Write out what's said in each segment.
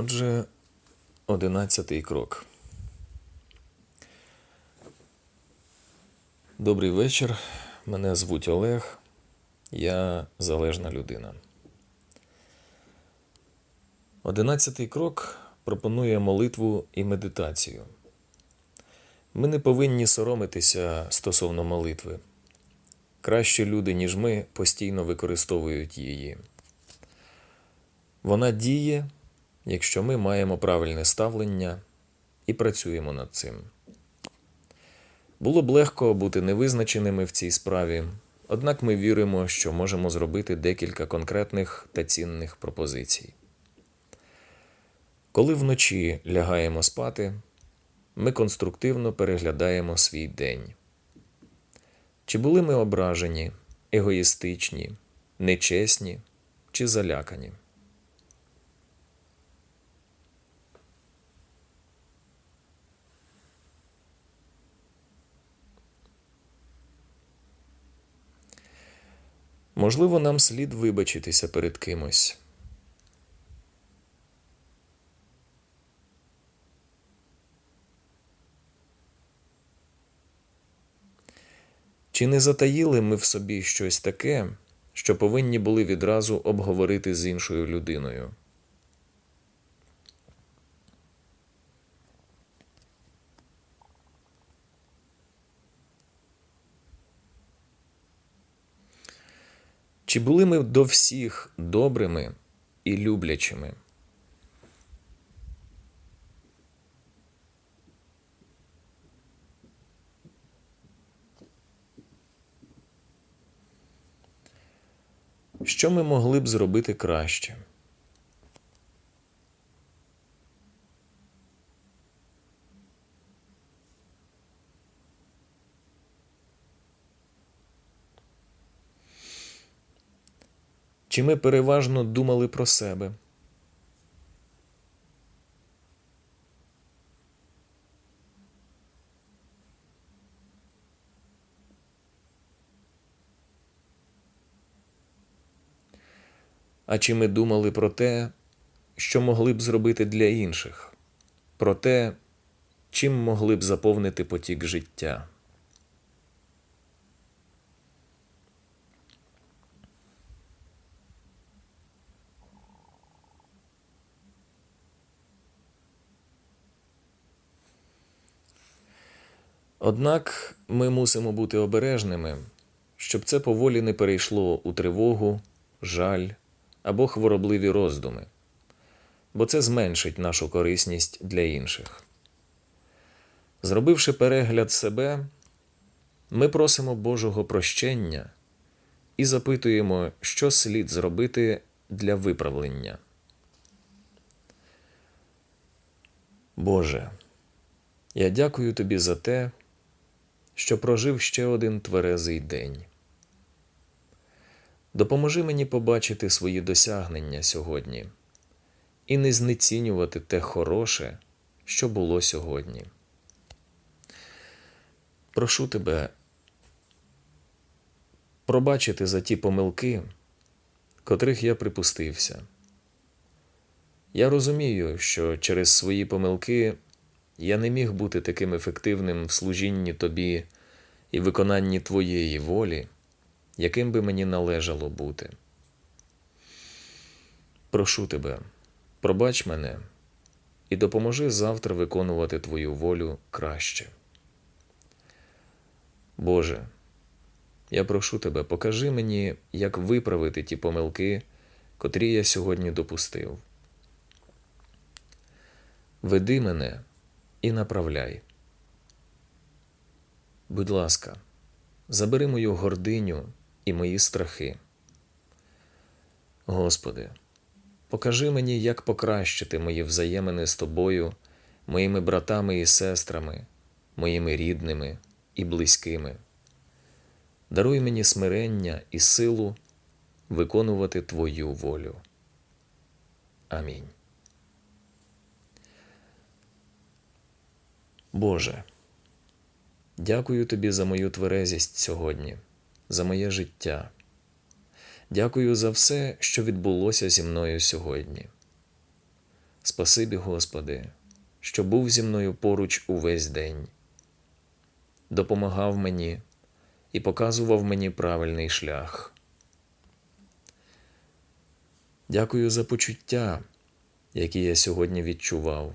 Отже, одинадцятий крок. Добрий вечір. Мене звуть Олег. Я залежна людина. Одинадцятий крок пропонує молитву і медитацію. Ми не повинні соромитися стосовно молитви. Кращі люди, ніж ми, постійно використовують її. Вона діє, якщо ми маємо правильне ставлення і працюємо над цим. Було б легко бути невизначеними в цій справі, однак ми віримо, що можемо зробити декілька конкретних та цінних пропозицій. Коли вночі лягаємо спати, ми конструктивно переглядаємо свій день. Чи були ми ображені, егоїстичні, нечесні чи залякані? Можливо, нам слід вибачитися перед кимось. Чи не затаїли ми в собі щось таке, що повинні були відразу обговорити з іншою людиною? Чи були ми до всіх добрими і люблячими? Що ми могли б зробити краще? Чи ми переважно думали про себе? А чи ми думали про те, що могли б зробити для інших? Про те, чим могли б заповнити потік життя? Однак ми мусимо бути обережними, щоб це поволі не перейшло у тривогу, жаль або хворобливі роздуми, бо це зменшить нашу корисність для інших. Зробивши перегляд себе, ми просимо Божого прощення і запитуємо, що слід зробити для виправлення. Боже, я дякую Тобі за те, що прожив ще один тверезий день. Допоможи мені побачити свої досягнення сьогодні і не знецінювати те хороше, що було сьогодні. Прошу тебе пробачити за ті помилки, котрих я припустився. Я розумію, що через свої помилки я не міг бути таким ефективним в служінні тобі і виконанні твоєї волі, яким би мені належало бути. Прошу тебе, пробач мене і допоможи завтра виконувати твою волю краще. Боже, я прошу тебе, покажи мені, як виправити ті помилки, котрі я сьогодні допустив. Веди мене і направляй. Будь ласка, забери мою гординю і мої страхи. Господи, покажи мені, як покращити мої взаємини з Тобою, моїми братами і сестрами, моїми рідними і близькими. Даруй мені смирення і силу виконувати Твою волю. Амінь. Боже, дякую Тобі за мою тверезість сьогодні, за моє життя. Дякую за все, що відбулося зі мною сьогодні. Спасибі, Господи, що був зі мною поруч увесь день, допомагав мені і показував мені правильний шлях. Дякую за почуття, які я сьогодні відчував,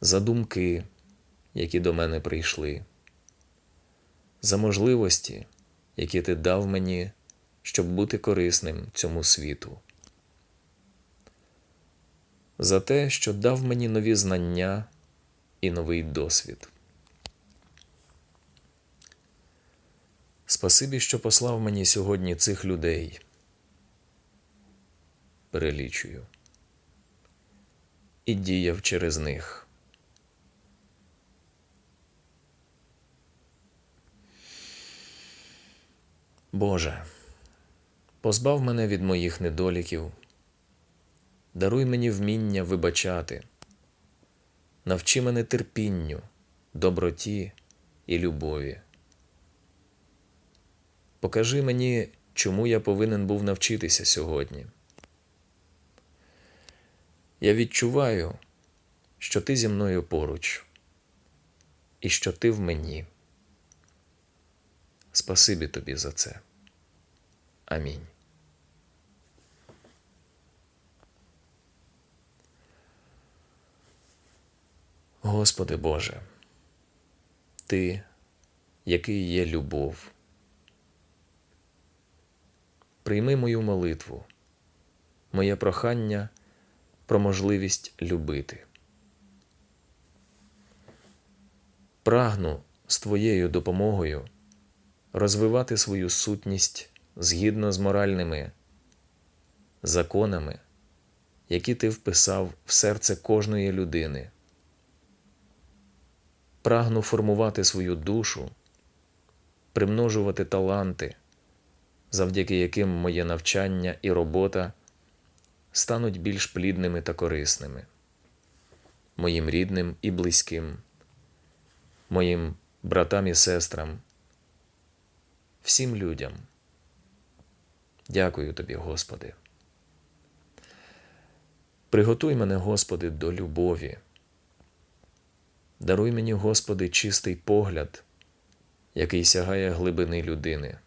за думки, які до мене прийшли, за можливості, які ти дав мені, щоб бути корисним цьому світу, за те, що дав мені нові знання і новий досвід. Спасибі, що послав мені сьогодні цих людей. Перелічую. І діяв через них. Боже, позбав мене від моїх недоліків, даруй мені вміння вибачати, навчи мене терпінню, доброті і любові. Покажи мені, чому я повинен був навчитися сьогодні. Я відчуваю, що ти зі мною поруч і що ти в мені. Спасибі тобі за це. Амінь. Господи Боже, Ти, який є любов, прийми мою молитву, моє прохання про можливість любити. Прагну з Твоєю допомогою розвивати свою сутність згідно з моральними законами, які ти вписав в серце кожної людини. Прагну формувати свою душу, примножувати таланти, завдяки яким моє навчання і робота стануть більш плідними та корисними, моїм рідним і близьким, моїм братам і сестрам, всім людям. Дякую тобі, Господи. Приготуй мене, Господи, до любові. Даруй мені, Господи, чистий погляд, який сягає глибини людини,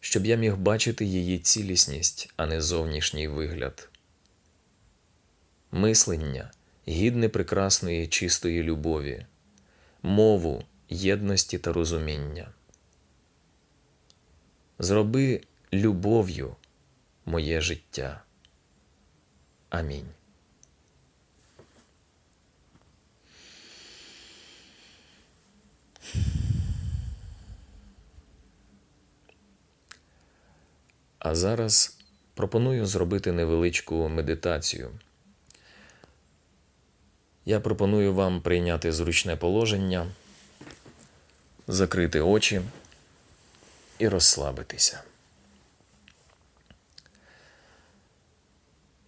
щоб я міг бачити її цілісність, а не зовнішній вигляд. Мислення гідне прекрасної чистої любові, мову єдності та розуміння. Зроби любов'ю моє життя. Амінь. А зараз пропоную зробити невеличку медитацію. Я пропоную вам прийняти зручне положення, закрити очі і розслабитися.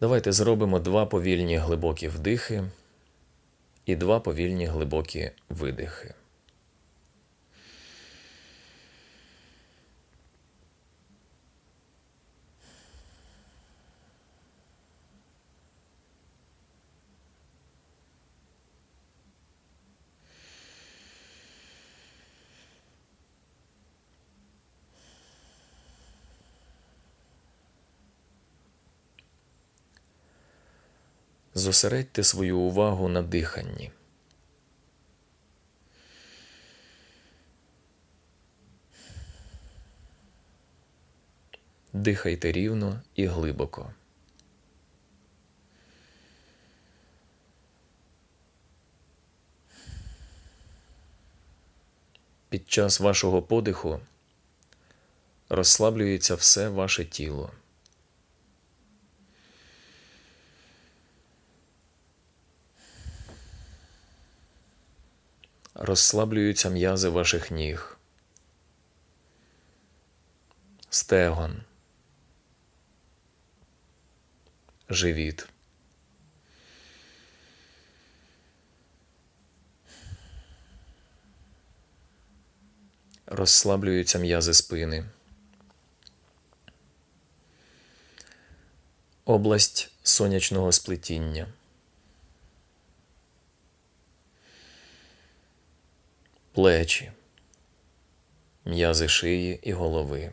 Давайте зробимо два повільні глибокі вдихи і два повільні глибокі видихи. Зосередьте свою увагу на диханні. Дихайте рівно і глибоко. Під час вашого подиху розслаблюється все ваше тіло. Розслаблюються м'язи ваших ніг, стегон, живіт. Розслаблюються м'язи спини. Область сонячного сплетіння. Плечі, м'язи шиї і голови.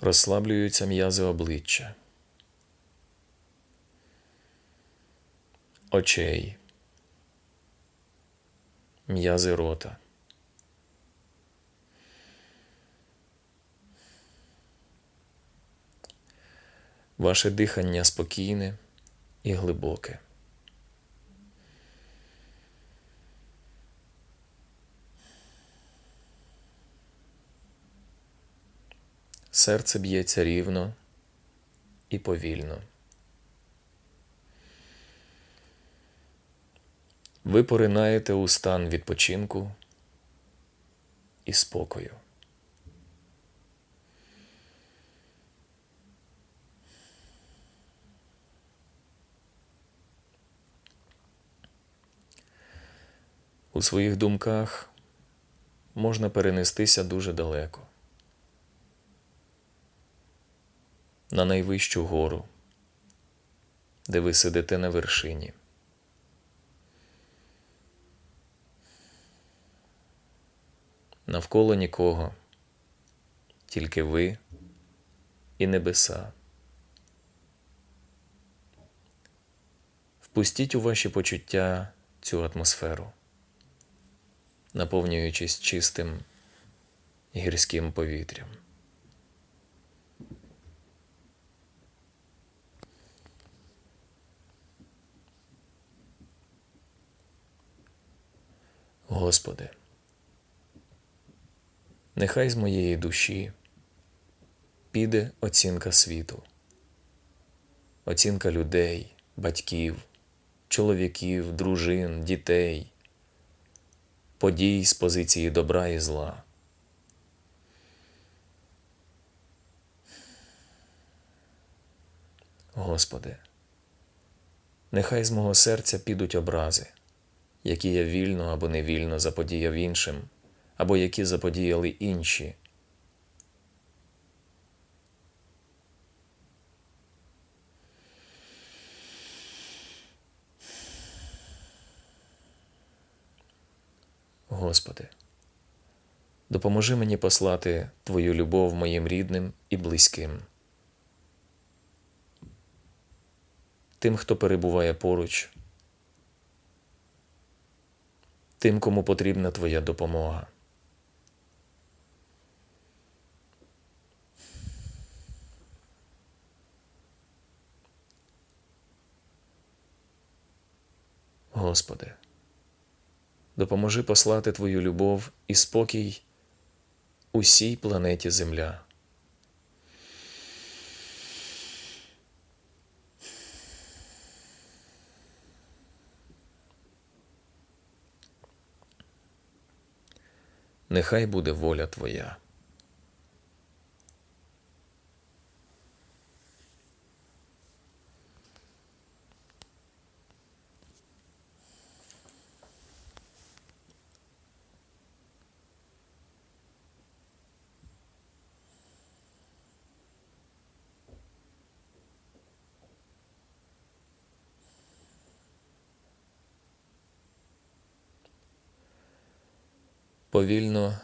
Розслаблюються м'язи обличчя, очей, м'язи рота. Ваше дихання спокійне і глибоке. Серце б'ється рівно і повільно. Ви поринаєте у стан відпочинку і спокою. У своїх думках можна перенестися дуже далеко. На найвищу гору, де ви сидите на вершині. Навколо нікого, тільки ви і небеса. Впустіть у ваші почуття цю атмосферу, наповнюючись чистим гірським повітрям. Господи, нехай з моєї душі піде оцінка світу, оцінка людей, батьків, чоловіків, дружин, дітей, подій з позиції добра і зла. Господи, нехай з мого серця підуть образи, які я вільно або невільно заподіяв іншим, або які заподіяли інші. Господи, допоможи мені послати Твою любов моїм рідним і близьким, тим, хто перебуває поруч, тим, кому потрібна Твоя допомога. Господи, допоможи послати Твою любов і спокій усій планеті Земля. Нехай буде воля Твоя. Повільно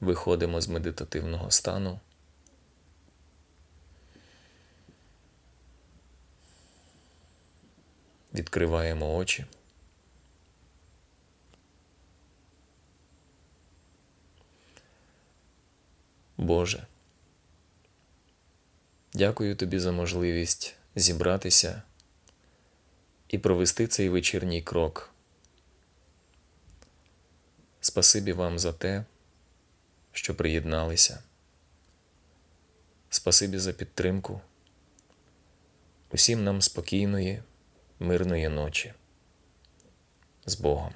виходимо з медитативного стану. Відкриваємо очі. Боже, дякую тобі за можливість зібратися і провести цей вечірній крок. Спасибі вам за те, що приєдналися. Спасибі за підтримку. Усім нам спокійної, мирної ночі. З Богом.